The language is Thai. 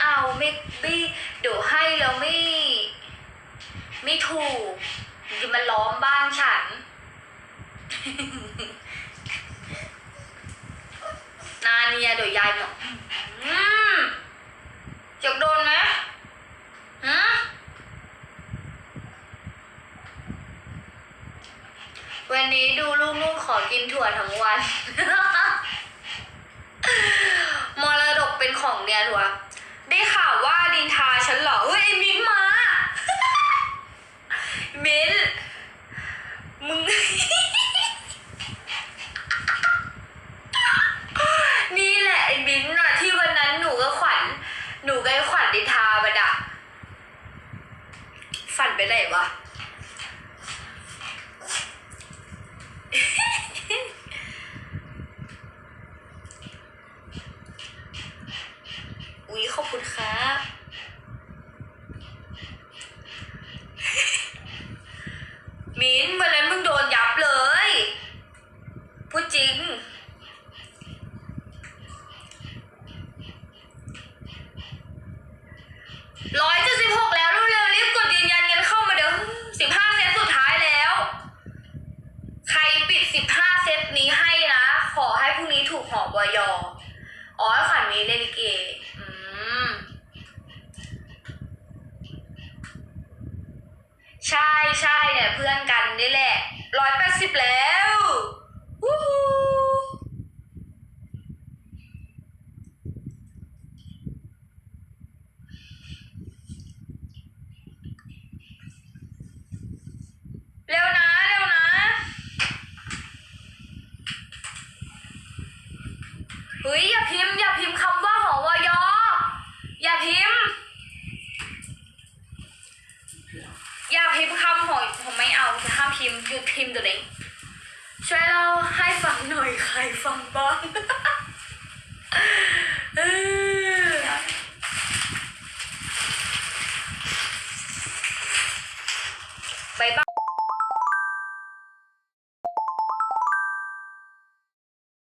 เอาไม่ไม่เดี๋ยวให้แล้วไม่ ไม่ถูกจะมาล้อมบ้านฉัน นาเนียเดี๋ยวยายบอกอืมอยากโดนไหมฮะวันนี้ดูลูกๆขอกินถั่วทั้งวัน มรดกเป็นของเนี่ยถั่ว ได้ข่าวว่าดินทาฉันเหรอ เฮ้ยไอ้มิ้นมา มิ้นมึง นี่แหละไอ้มิ้นท์อะที่วันนั้นหนูกับขวัญ หนูกับไอ้ขวัญดินทาบันอะฝันไปไหนวะ อุ๊ยขอบคุณครับมิ้นวันนั้นมึงโดนยับเลย พูดจริง ร้อยเจ็ดสิบหกแล้วเร็วๆรีบกดยืนยันกันเข้ามาเดี๋ยวสิบห้าเซตสุดท้ายแล้ว ใครปิดสิบห้าเซตนี้ให้นะ ขอให้พรุ่งนี้ถูกหอบอยออ๋อขวัญมีเล่นลิเกอืม ใช่ใช่เนี่ยเพื่อนกันนี่แหละร้อยแปดสิบแล้ววู้ฮู้เร็วนะ เร็วนะเฮ้ยอย่าพิมพ์อย่าพิมพ์คำว่าหอวอยอ อย่าพิมพ์ อย่าพิมพ์คำหอยผมไม่เอาจะห้ามพิมพ์หยุดพิมพ์ตัวเองช่วยเราให้ฟังหน่อยใครฟังบ้าง